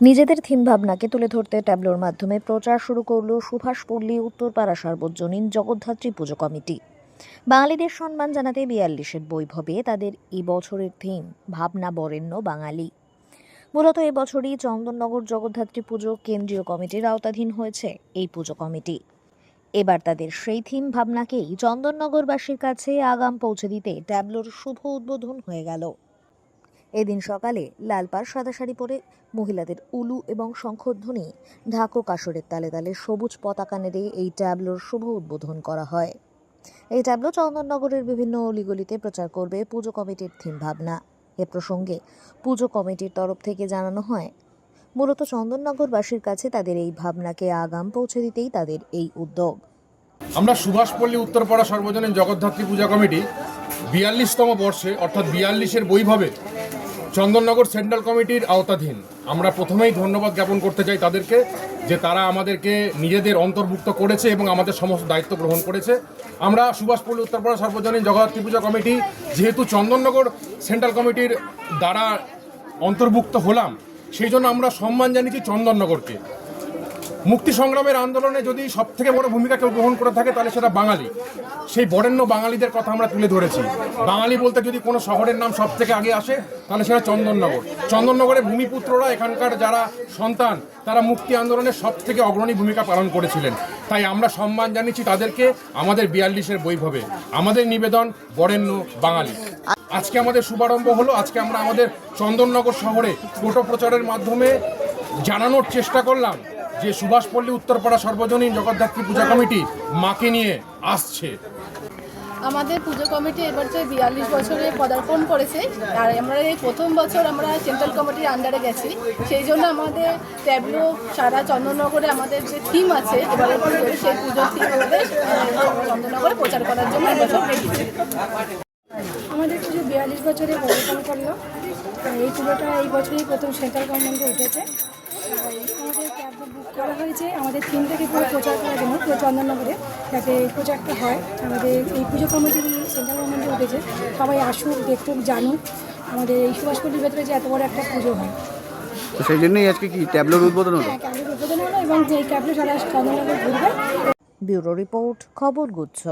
নিজেদের থিম ভাবনাকে তুলে ধরতে ট্যাবলোর মাধ্যমে প্রচার শুরু করল সুভাষপল্লী উত্তরপাড়া সার্বজনীন জগদ্ধাত্রী পুজো কমিটি। বাঙালিদের সম্মান জানাতে বিয়াল্লিশের বৈভবে তাদের এই বছরের থিম, ভাবনা বরেণ্য বাঙালি। মূলত এবছরই চন্দননগর জগদ্ধাত্রী পুজো কেন্দ্রীয় কমিটির আওতাধীন হয়েছে এই পুজো কমিটি। এবার তাদের সেই থিম ভাবনাকেই চন্দননগরবাসীর কাছে আগাম পৌঁছে দিতে ট্যাবলোর শুভ উদ্বোধন হয়ে গেল। এদিন সকালে লালপাড় সাদা শাড়ি পরে মহিলাদের উলু এবং শঙ্খধ্বনি ঢাকো কাসরের তালে তালে সবুজ পতাকা নেড়ে এই ট্যাবলোর শুভ উদ্বোধন করা হয়। এই ট্যাবলো চন্দননগরের বিভিন্ন অলিগলিতে প্রচার করবে পুজো কমিটির থিম ভাবনা। এ প্রসঙ্গে পুজো কমিটির তরফ থেকে জানানো হয়, মূলত চন্দননগরবাসীর কাছে তাদের এই ভাবনাকে আগাম পৌঁছে দিতেই তাদের এই উদ্যোগ। আমরা সুভাষপল্লী উত্তরপাড়া সর্বজনীন জগদ্ধাত্রী পূজা কমিটি বিয়াল্লিশতম বর্ষে, অর্থাৎ বিয়াল্লিশের বৈভবে, চন্দননগর সেন্ট্রাল কমিটির আওতাধীন। আমরা প্রথমেই ধন্যবাদ জ্ঞাপন করতে চাই তাদেরকে যে তারা আমাদেরকে নিজেদের অন্তর্ভুক্ত করেছে এবং আমাদের সমস্ত দায়িত্ব গ্রহণ করেছে। আমরা সুভাষপল্লী উত্তরপাড়া সর্বজনীন জগদ্ধাত্রী পূজা কমিটি, যেহেতু চন্দননগর সেন্ট্রাল কমিটির দ্বারা অন্তর্ভুক্ত হলাম, সেই জন্য আমরা সম্মান জানিয়েছি চন্দননগরকে। মুক্তি সংগ্রামের আন্দোলনে যদি সব থেকে বড় ভূমিকা কেউ গ্রহণ করে থাকে, তাহলে সেটা বাঙালি। সেই বরেণ্য বাঙালিদের কথা আমরা তুলে ধরেছি। বাঙালি বলতে যদি কোনো শহরের নাম সব থেকে আগে আসে, তাহলে সেটা চন্দননগর। চন্দননগরের ভূমিপুত্ররা এখানকার যারা সন্তান, তারা মুক্তি আন্দোলনের সব থেকে অগ্রণী ভূমিকা পালন করেছিলেন। তাই আমরা সম্মান জানিয়েছি তাদেরকে, আমাদের বিয়াল্লিশের বৈভবে। আমাদের নিবেদন বরেণ্য বাঙালি। আজকে আমাদের শুভারম্ভ হলো, আজকে আমরা আমাদের চন্দননগর শহরে টোটো প্রচারের মাধ্যমে জানানোর চেষ্টা করলাম। যে সুভাষপল্লী উত্তরপাড়া সর্বজনীন জগদ্ধাত্রী পূজা কমিটি মাকে নিয়ে আসছে। আমাদের পুজো কমিটি এবার যে বিয়াল্লিশ বছরে পদার্পণ করেছে আর আমরা এই প্রথম বছর আমরা সেন্ট্রাল কমিটির আন্ডারে গেছি। সেই জন্য আমাদের ট্যাবলো সারা চন্দননগরে আমাদের যে থিম আছে এবারে পুজোর সেই পুজোর থিম আমাদের চন্দননগরে প্রচার করার জন্য এবছর রেখেছি আমাদের পুজো বিয়াল্লিশ বছরে পদার্পণ করল। এই পুজোটা এই বছরই প্রথম সেন্ট্রাল গভর্নমেন্টে উঠেছে। আমাদের বুক করা হয়েছে। আমাদের থিম থেকে পুরো প্রচার করার জন্য পুরো চন্দননগরে যাতে এই প্রচারটা হয়। আমাদের এই পুজো কমিটি সেন্ট্রাল গভর্নমেন্টে উঠেছে সবাই আসুক দেখুক জানুক। আমাদের এই সুভাষপল্লির ভেতরে যে এত বড় একটা পুজো হয়। তো সেই জন্যই আজকে কি ট্যাবলেট উদ্বোধন হলো? হ্যাঁ ক্যাবের উদ্বোধন হলো এবং যে এই সারা চন্দননগর ঘুরবে। ব্যুরো রিপোর্ট খবর গুচ্ছ।